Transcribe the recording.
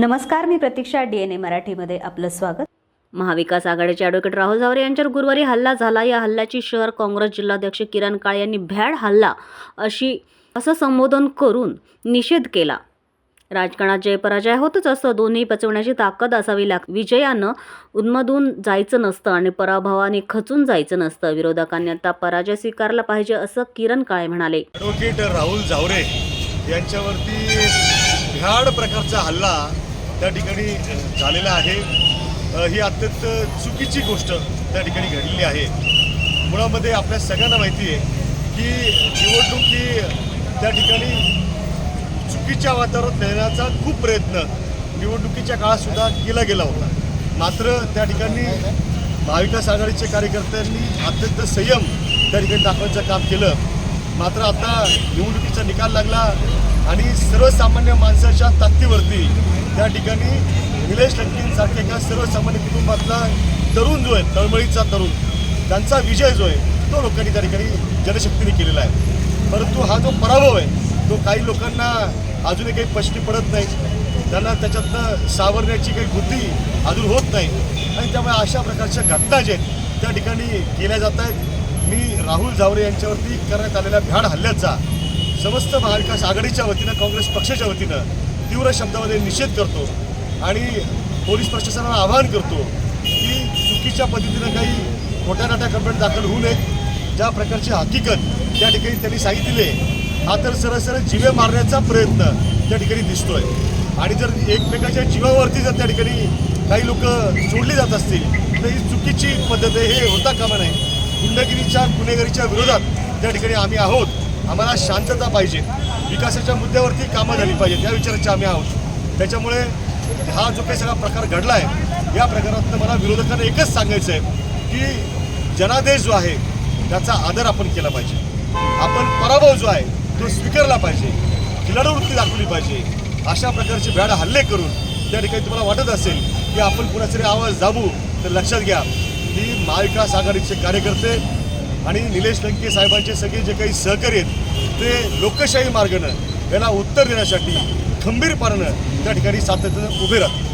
नमस्कार मी प्रतीक्षा D N A मराठीमध्ये आपलं स्वागत. महाविकास आघाडीचे ॲडव्होकेट राहुल जावरे यांच्यावर गुरुवारी हल्ला झाला. या हल्ल्याची शहर काँग्रेस जिल्हाध्यक्ष किरण काळे यांनी भ्याड हल्ला अशी असं संबोधन करून निषेध केला. राजकारणात जय पराजय होतच असतं. दोन्ही पचवण्याची ताकद असावी लाग विजयानं उन्मधून जायचं नसतं आणि पराभवाने खचून जायचं नसतं. विरोधकांनी आता पराजय स्वीकारला पाहिजे असं किरण काळे म्हणाले. ॲडव्होकेट राहुल जावरे यांच्यावरती भ्याड प्रकारचा हल्ला त्या ठिकाणी झालेला आहे. ही अत्यंत चुकीची गोष्ट त्या ठिकाणी घडलेली आहे. मुळामध्ये आपल्या सगळ्यांना माहिती आहे की निवडणूक ही त्या ठिकाणी चुकीच्या वातावरणात नेण्याचा खूप प्रयत्न निवडणुकीच्या काळातसुद्धा केला गेला होता. मात्र त्या ठिकाणी महाविकास आघाडीच्या कार्यकर्त्यांनी अत्यंत संयम त्या ठिकाणी दाखवायचं काम केलं. मात्र आता निवडणुकीचा निकाल लागला. आणि सर्वसामान्य माणसाच्या ताकदीवरती त्या ठिकाणी निलेश लंकेंसारख्या एका सर्वसामान्य कुटुंबातला तरुण जो आहे तळमळीचा तरुण त्यांचा विजय जो आहे तो लोकांनी त्या ठिकाणी जनशक्तीने केलेला आहे. परंतु हा जो पराभव आहे तो काही लोकांना अजूनही काही पश्चिम पडत नाही. त्यांना त्याच्यातनं सावरण्याची काही बुद्धी अजून होत नाही. आणि त्यामुळे अशा प्रकारच्या घटना ज्या आहेत त्या ठिकाणी केल्या जात आहेत. मी राहुल झावरे यांच्यावरती करण्यात आलेल्या भ्याड हल्ल्याचा समस्त महाविकास आघाडीच्या वतीनं काँग्रेस पक्षाच्या वतीनं तीव्र शब्दामध्ये निषेध करतो आणि पोलीस प्रशासनाला आवाहन करतो की चुकीच्या पद्धतीनं काही मोठ्या नाट्या कंप्लेंट दाखल होऊ नयेत. ज्या प्रकारची हकीकत त्या ठिकाणी त्यांनी सांगितले हा तर सरळ सरळ जिवे मारण्याचा प्रयत्न त्या ठिकाणी दिसतोय. आणि जर एकमेकाच्या जीवावरती जर त्या ठिकाणी काही लोक सोडली जात असतील तर ही चुकीची पद्धत आहे. हे होता कामा नाही गुंडगिरीच्या गुन्हेगारीच्या विरोधात त्या ठिकाणी आम्ही आहोत. आम्हाला शांतता पाहिजे. विकासाच्या मुद्द्यावरती कामं झाली पाहिजेत या विचाराचे आम्ही आहोत. त्याच्यामुळे हा जो काही सगळा प्रकार घडला आहे या प्रकारातनं मला विरोधकांना एकच सांगायचं आहे की जनादेश जो आहे त्याचा आदर आपण केला पाहिजे. आपण पराभव जो आहे तो स्वीकारला पाहिजे. खिलाडूवृत्ती दाखवली पाहिजे. अशा प्रकारचे भ्याड हल्ले करून त्या ठिकाणी तुम्हाला वाटत असेल की आपण कुणाचा आवाज दाबू तर लक्षात घ्या. की महाविकास आघाडीचे कार्यकर्ते आणि निलेश लंके साहेबांचे सगळे जे काही सहकारी आहेत ते लोकशाही मार्गानं याला उत्तर देण्यासाठी खंबीरपणानं त्या ठिकाणी सातत्यानं उभे राहतील